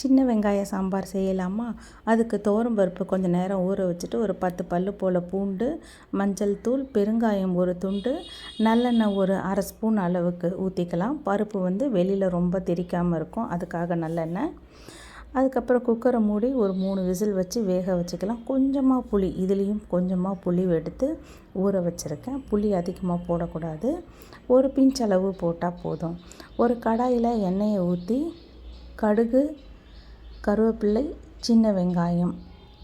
சின்ன வெங்காய சாம்பார் செய்யலாமா? அதுக்கு பருப்பு கொஞ்சம் நேரம் ஊற வச்சுட்டு ஒரு பத்து பல் போல் பூண்டு மஞ்சள் தூள் பெருங்காயம் ஒரு துண்டு நல்லெண்ணெய் ஒரு அரை ஸ்பூன் அளவுக்கு ஊற்றிக்கலாம் பருப்பு வந்து வெளியில் ரொம்ப தெரிக்காமல் இருக்கும். அதுக்காக நல்லெண்ணெய். அதுக்கப்புறம் குக்கரை மூடி ஒரு மூணு விசில் வச்சு வேக வச்சுக்கலாம். கொஞ்சமாக புளி இதுலேயும் கொஞ்சமாக புளி எடுத்து ஊற வச்சுருக்கேன். புளி அதிகமாக போடக்கூடாது. ஒரு பிஞ்ச் அளவு போட்டால் போதும். ஒரு கடாயில் எண்ணெயை ஊற்றி கடுகு கருவேப்பிள்ளை சின்ன வெங்காயம்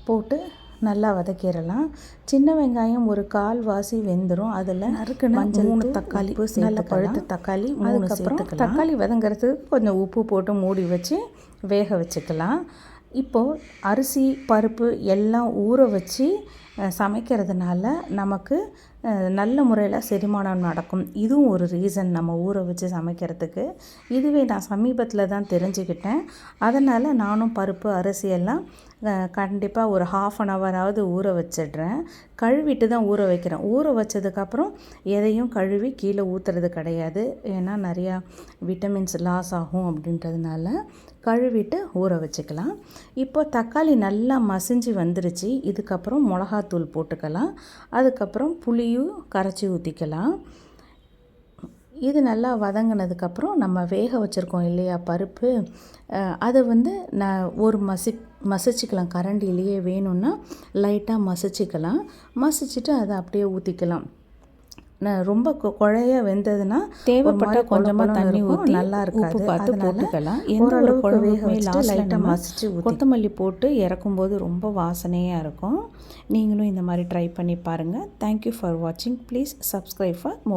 போட்டு நல்லா வதக்கிடலாம் சின்ன வெங்காயம் ஒரு கால் வாசி வெந்துடும் அதில் நறுக்குன மஞ்சள் மூணு தக்காளி நல்ல. பழுத்த தக்காளி மூணு சேர்த்துக்கலாம். தக்காளி வதங்கிறதுக்கு கொஞ்சம் உப்பு போட்டு மூடி வச்சு வேக வச்சுக்கலாம் இப்போது அரிசி பருப்பு எல்லாம் ஊற வச்சு சமைக்கிறதுனால நமக்கு நல்ல முறையில் செரிமானம் நடக்கும். இதுவும் ஒரு ரீசன் நம்ம ஊற வச்சு சமைக்கிறதுக்கு. இதுவே நான் சமீபத்தில் தான் தெரிஞ்சுக்கிட்டேன். அதனால் நானும் பருப்பு அரிசி எல்லாம் கண்டிப்பாக ஒரு ஹாஃப் அன் ஹவராவது ஊற வச்சிடுறேன். கழுவிட்டு தான் ஊற வைக்கிறேன். ஊற வச்சதுக்கப்புறம் எதையும் கழுவி கீழே ஊற்றுறது கிடையாது. ஏன்னா நிறையா விட்டமின்ஸ் லாஸ் ஆகும் அப்படின்றதுனால கழுவிட்டு ஊற வச்சுக்கலாம். இப்போ தக்காளி நல்லா மசிஞ்சு வந்துருச்சு. இதுக்கப்புறம் மிளகாத்தூள் போட்டுக்கலாம். அதுக்கப்புறம் புளி புளியும் கரைச்சி ஊற்றிக்கலாம் இது நல்லா வதங்கினதுக்கப்புறம் நம்ம வேக வச்சுருக்கோம் இல்லையா பருப்பு. அதை வந்து நான் ஒரு மசி மசிச்சுக்கலாம். கரண்டிலேயே வேணும்னா லைட்டாக மசிச்சுக்கலாம். மசிச்சுட்டு அதை அப்படியே ஊற்றிக்கலாம் ரொம்ப கொ- குழைய வெந்ததுன்னா தேவைப்பட்டா ஒரு மாதிரி கொஞ்சமா கொழ கொழன்னு தண்ணி இருக்கும், ஊத்தி நல்லா இருக்காது. உப்பு பார்த்து போட்டுக்கலாம். எந்த ஒரு குழம்புமே நம்ம மசிச்சு ஊற்றி கொத்தமல்லி போட்டு இறக்கும்போது ரொம்ப வாசனையாக இருக்கும். நீங்களும் இந்த மாதிரி ட்ரை பண்ணி பாருங்கள் தேங்க்யூ ஃபார் வாட்சிங் ப்ளீஸ் சப்ஸ்கிரைப் ஃபார் மோர்